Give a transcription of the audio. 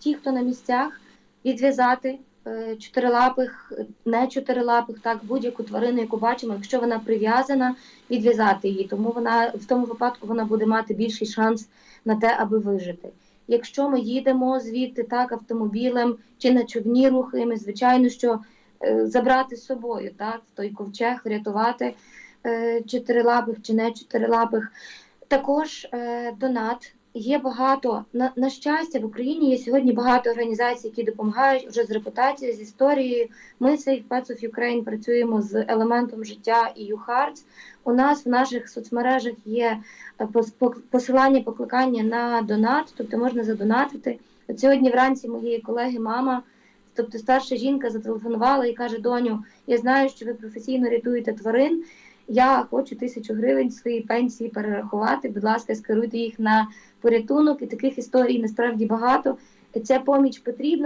ті, хто на місцях, відв'язати е, чотирилапих, не чотирилапих, так будь-яку тварину, яку бачимо, якщо вона прив'язана, відв'язати її. Тому вона в тому випадку вона буде мати більший шанс на те, аби вижити. Якщо ми їдемо звідти так автомобілем чи на човні рухаємо, звичайно, що е, забрати з собою так, в той ковчег, врятувати е, чотирилапих чи не чотирилапих. Також е, донат. Є багато на, на щастя в Україні є сьогодні багато організацій, які допомагають вже з репутацією, з історією. Ми Safe Pets of Ukraine працюємо з елементом життя і Hearts. У нас в наших соцмережах є е, посилання, покликання на донат, тобто можна задонатити. От сьогодні вранці моєї колеги мама, тобто старша жінка, зателефонувала і каже: Доню, я знаю, що ви професійно рятуєте тварин. Я хочу тисячу гривень своєї пенсії перерахувати. Будь ласка, скеруйте їх на порятунок. І таких історій насправді багато. Ця поміч потрібна.